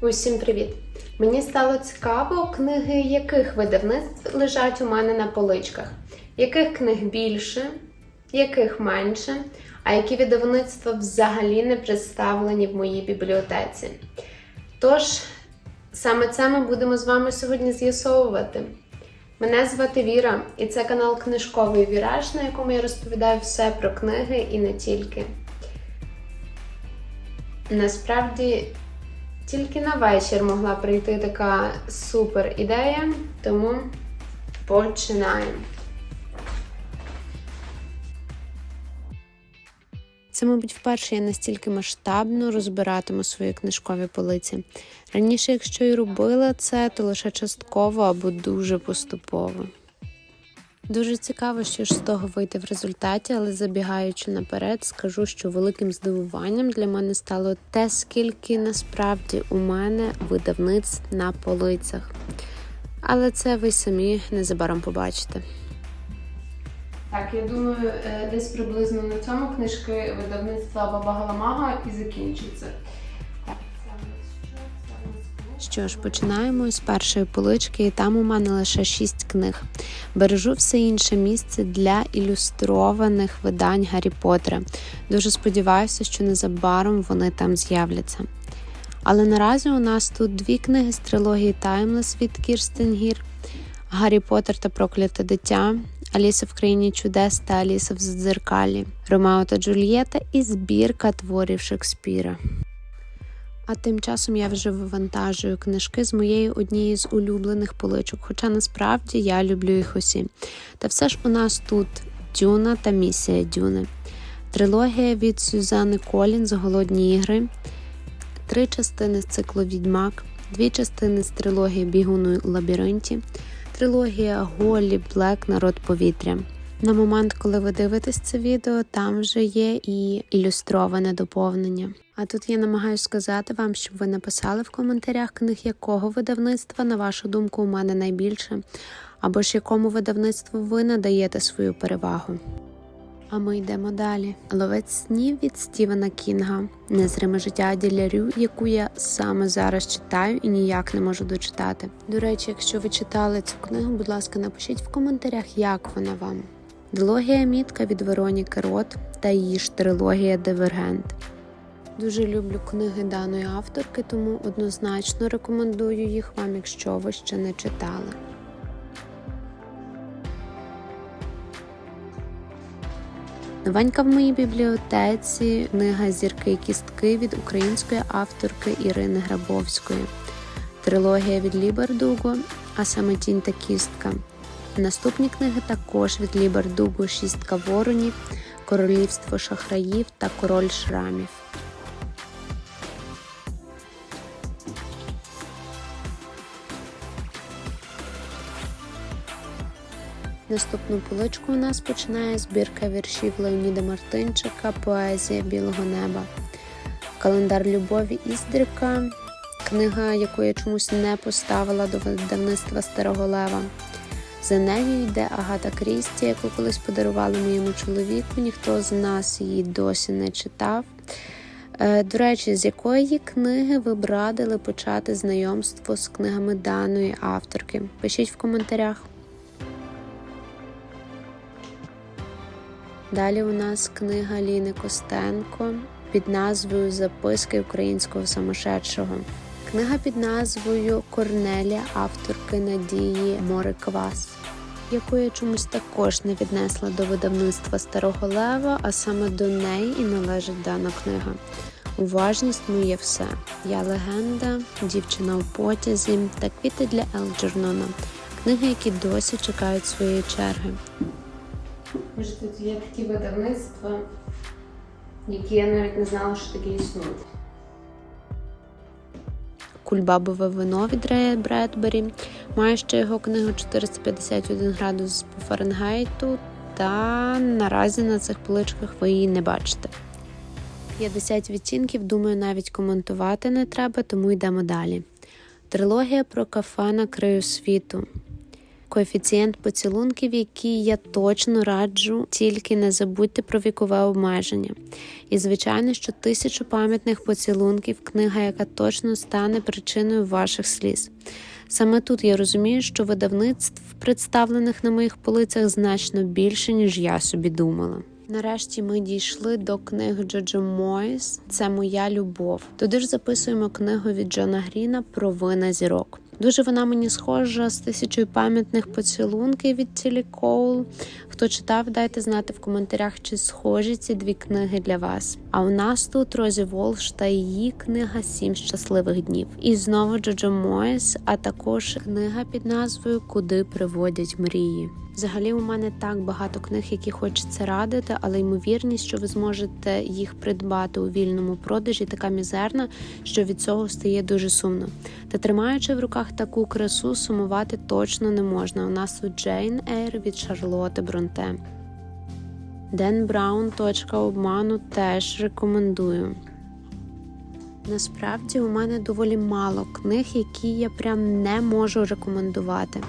Усім привіт! Мені стало цікаво, книги яких видавництв лежать у мене на поличках, яких книг більше, яких менше, а які видавництва взагалі не представлені в моїй бібліотеці. Тож, саме це ми будемо з вами сьогодні з'ясовувати. Мене звати Віра, і це канал Книжковий Віраж, на якому я розповідаю все про книги і не тільки. Насправді, тільки на вечір могла прийти така супер ідея, тому починаємо. Це, мабуть, вперше я настільки масштабно розбиратиму свої книжкові полиці. Раніше, якщо і робила це, то лише частково або дуже поступово. Дуже цікаво, що ж з того вийде в результаті, але забігаючи наперед, скажу, що великим здивуванням для мене стало те, скільки насправді у мене видавництв на полицях. Але це ви самі незабаром побачите. Так, я думаю, е, десь приблизно на цьому книжки видавництва Баба Галамага і закінчиться. Що ж, починаємо з першої полички, і там у мене лише шість книг. Бережу все інше місце для ілюстрованих видань Гаррі Поттера. Дуже сподіваюся, що незабаром вони там з'являться. Але наразі у нас тут дві книги з трилогії Таймлес від Кірстен Гір, Гаррі Поттер та Прокляте дитя, Аліса в країні чудес та Аліса в Задзеркалі, Ромео та Джульєта і збірка творів Шекспіра. А тим часом я вже вивантажую книжки з моєї однієї з улюблених поличок, хоча насправді я люблю їх усі. Та все ж у нас тут Дюна та місія Дюни, трилогія від Сюзани Колінз Голодні ігри, три частини з циклу Відьмак, дві частини з трилогії Бігуну у лабіринті, трилогія Голі Блек Народ повітря. На момент, коли ви дивитесь це відео, там вже є і ілюстроване доповнення. А тут я намагаюся сказати вам, щоб ви написали в коментарях книг, якого видавництва, на вашу думку, у мене найбільше, або ж якому видавництву ви надаєте свою перевагу. А ми йдемо далі. Ловець снів від Стівена Кінга, незриме життя Аділя Рю, яку я саме зараз читаю і ніяк не можу дочитати. До речі, якщо ви читали цю книгу, будь ласка, напишіть в коментарях, як вона вам. Дилогія мітка від Вероніки Рот та її ж трилогія Дивергент. Дуже люблю книги даної авторки, тому однозначно рекомендую їх вам, якщо ви ще не читали. Новенька в моїй бібліотеці книга Зірки і кістки від української авторки Ірини Грабовської, трилогія від Лібердуго, а саме Тінь та кістка. Наступні книги також від Лібердуго Шістка воронів, Королівство шахраїв та Король шрамів. Наступну поличку у нас починає збірка віршів Леоніда Мартинчика Поезія білого неба, календар любові Іздрика, книга, яку я чомусь не поставила до видавництва Старого Лева. За нею йде Агата Крісті, яку колись подарували моєму чоловіку. Ніхто з нас її досі не читав. Е, До речі, з якої книги ви б радили почати знайомство з книгами даної авторки? Пишіть в коментарях. Далі у нас книга Ліни Костенко під назвою Записки українського самошедшого. Книга під назвою Корнелія авторки Надії Мориквас, яку я чомусь також не віднесла до видавництва Старого Лева, а саме до неї і належить дана книга. Уважність моє все. Я легенда, дівчина у потязі та квіти для Елджернона. Книги, які досі чекають своєї черги. Може, тут є такі видавництва, які я навіть не знала, що такі існують. Кульбабове вино від Рея Бредбері. Має ще його книгу 451 градус по Фаренгейту, та наразі на цих поличках ви її не бачите. 50 відтінків, думаю, навіть коментувати не треба, тому йдемо далі. Трилогія про кафе на краю світу. Коефіцієнт поцілунків, який я точно раджу, тільки не забудьте про вікове обмеження. І звичайно, що тисячу пам'ятних поцілунків книга, яка точно стане причиною ваших сліз. Саме тут я розумію, що видавництв, представлених на моїх полицях, значно більше, ніж я собі думала. Нарешті ми дійшли до книги Джоджо Мойс Це моя любов. Туди ж записуємо книгу від Джона Гріна про вина зірок. Дуже вона мені схожа з тисячою пам'ятних поцілунків від Тілі Коул. Хто читав, дайте знати в коментарях, чи схожі ці дві книги для вас. А у нас тут Розі Волш та її книга Сім щасливих днів. І знову Джоджо Мойс, а також книга під назвою Куди приводять мрії. Взагалі, у мене так багато книг, які хочеться радити, але ймовірність, що ви зможете їх придбати у вільному продажі, така мізерна, що від цього стає дуже сумно. Та тримаючи в руках таку красу, сумувати точно не можна. У нас тут Джейн Ейр від Шарлоти Бронте. Ден Браун. Точка обману теж рекомендую. Насправді у мене доволі мало книг, які я прям не можу рекомендувати.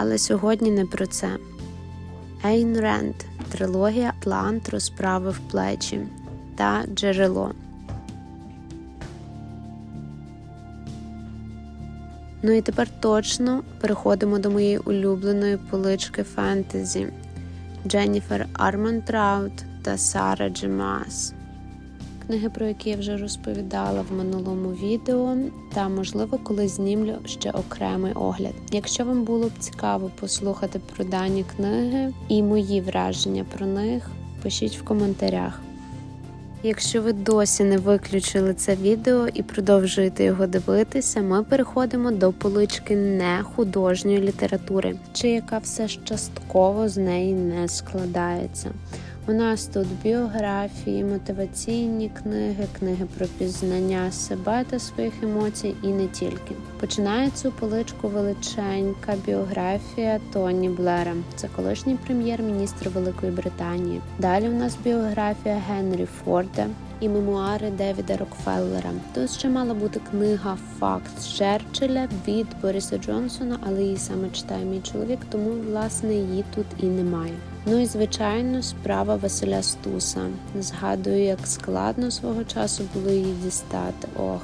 Але сьогодні не про це. Ейн Ренд, трилогія Атлант розправив плечі та Джерело. Ну і тепер точно переходимо до моєї улюбленої полички фентезі Дженніфер Армантраут та Сара Джемас. Книги, про які я вже розповідала в минулому відео, та, можливо, коли знімлю ще окремий огляд. Якщо вам було б цікаво послухати про дані книги і мої враження про них, пишіть в коментарях. Якщо ви досі не виключили це відео і продовжуєте його дивитися, ми переходимо до полички не художньої літератури, чи яка все ж частково з неї не складається. У нас тут біографії, мотиваційні книги, книги про пізнання себе та своїх емоцій, і не тільки. Починає цю поличку величенька біографія Тоні Блера. Це колишній прем'єр-міністр Великої Британії. Далі у нас біографія Генрі Форда. І мемуари Девіда Рокфеллера. Тут ще мала бути книга Факт Черчилля від Бориса Джонсона, але її саме читає мій чоловік, тому власне її тут і немає. Ну і звичайно, справа Василя Стуса. Згадую, як складно свого часу було її дістати. Ох.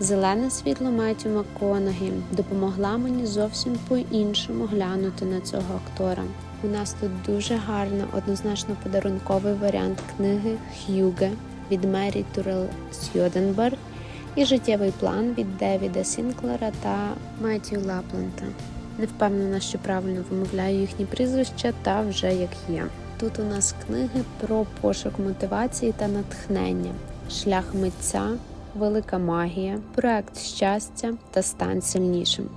Зелене світло Меттю Макконагі допомогла мені зовсім по-іншому глянути на цього актора. У нас тут дуже гарно, однозначно подарунковий варіант книги Х'юге від Мері Турел Сьоденберг і життєвий план від Девіда Сінклера та Меттю Лаплента. Не впевнена, що правильно вимовляю їхні прізвища, та вже як є. Тут у нас книги про пошук мотивації та натхнення, шлях митця, велика магія, проект щастя та стань сильнішим.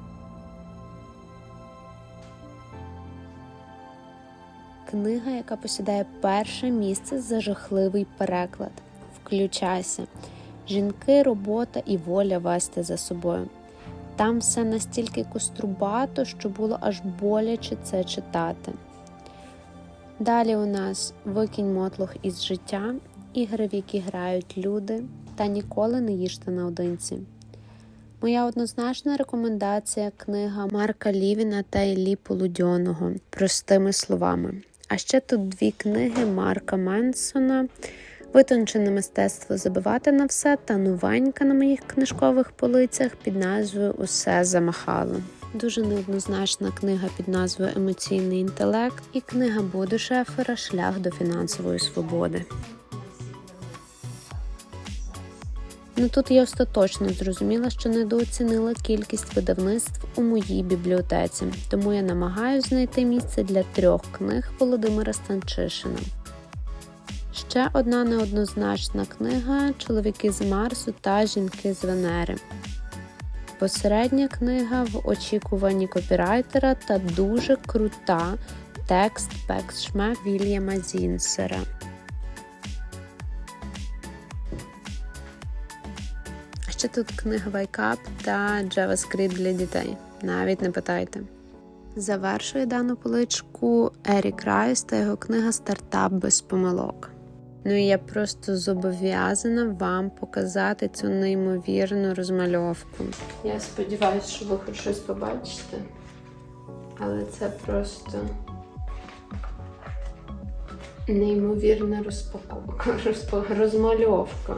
Книга, яка посідає перше місце за жахливий переклад. Включайся. Жінки, робота і воля вести за собою. Там все настільки кострубато, що було аж боляче це читати. Далі у нас викинь мотлох із життя, ігри, в які грають люди, та ніколи не їжте наодинці. Моя однозначна рекомендація книга Марка Лівіна та Іллі Полудьоного простими словами. А ще тут дві книги Марка Менсона Витончене мистецтво забивати на все та новенька на моїх книжкових полицях під назвою Усе замахало. Дуже неоднозначна книга під назвою Емоційний інтелект і книга Боду Шефера Шлях до фінансової свободи. Ну тут я остаточно зрозуміла, що недооцінила кількість видавництв у моїй бібліотеці, тому я намагаюся знайти місце для трьох книг Володимира Станчишина. Ще одна неоднозначна книга Чоловіки з Марсу та Жінки з Венери. Посередня книга в очікуванні копірайтера та дуже крута текст Пекшме Вільяма Зінсера. Ще тут книга Wake Up та JavaScript для дітей. Навіть не питайте. Завершує дану поличку Ерік Райс та його книга Стартап без помилок. Ну і я просто зобов'язана вам показати цю неймовірну розмальовку. Я сподіваюся, що ви хоч щось побачите. Але це просто неймовірна розпаковка, розпа- розмальовка.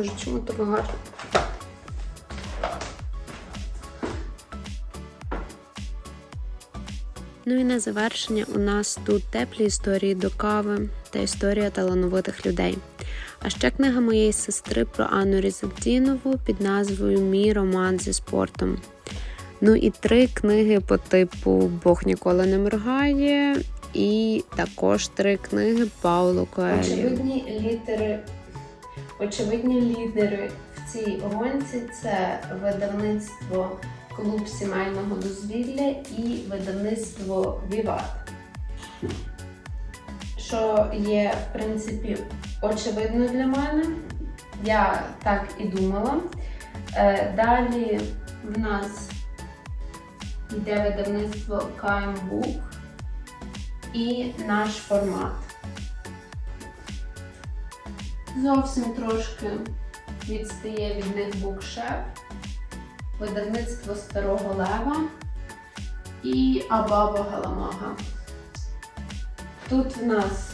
Боже, чому так гарно? Ну і на завершення у нас тут теплі історії до кави та історія талановитих людей. А ще книга моєї сестри про Анну Різалдінову під назвою Мій роман зі спортом. Ну і три книги по типу Бог ніколи не моргає, і також три книги Пауло Коелі. Очевидні літери, очевидні лідери в цій гонці це видавництво клуб сімейного дозвілля і видавництво Віват. Що є, в принципі, очевидно для мене. Я так і думала. Е, Далі в нас йде видавництво Book і наш формат. Зовсім трошки відстає від них букшеф видавництво Старого Лева і Абаба Галамага. Тут в нас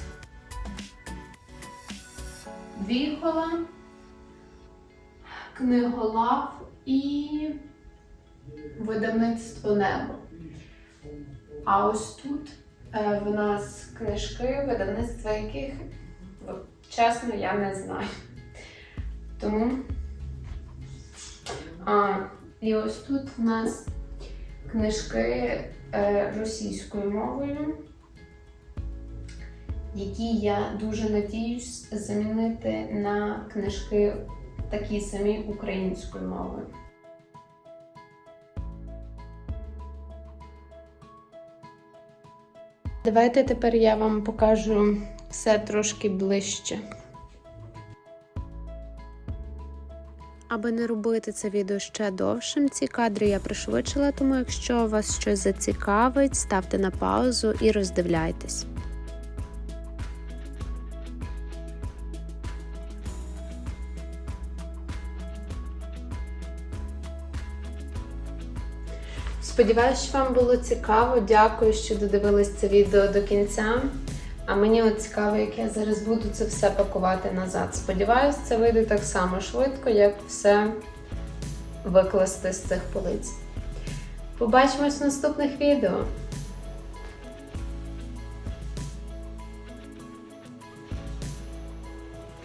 Віхола, Книголав і видавництво Небо. А ось тут е, в нас книжки, видавництва яких, чесно, я не знаю. Тому а, і ось тут в нас книжки е, російською мовою, які я дуже надіюсь замінити на книжки такі самі українською мовою. Давайте тепер я вам покажу все трошки ближче. Аби не робити це відео ще довшим, ці кадри я пришвидшила, тому якщо вас щось зацікавить, ставте на паузу і роздивляйтесь. Сподіваюсь, що вам було цікаво. Дякую, що додивились це відео до кінця. А мені от цікаво, як я зараз буду це все пакувати назад. Сподіваюсь, це вийде так само швидко, як все викласти з цих полиць. Побачимось в наступних відео.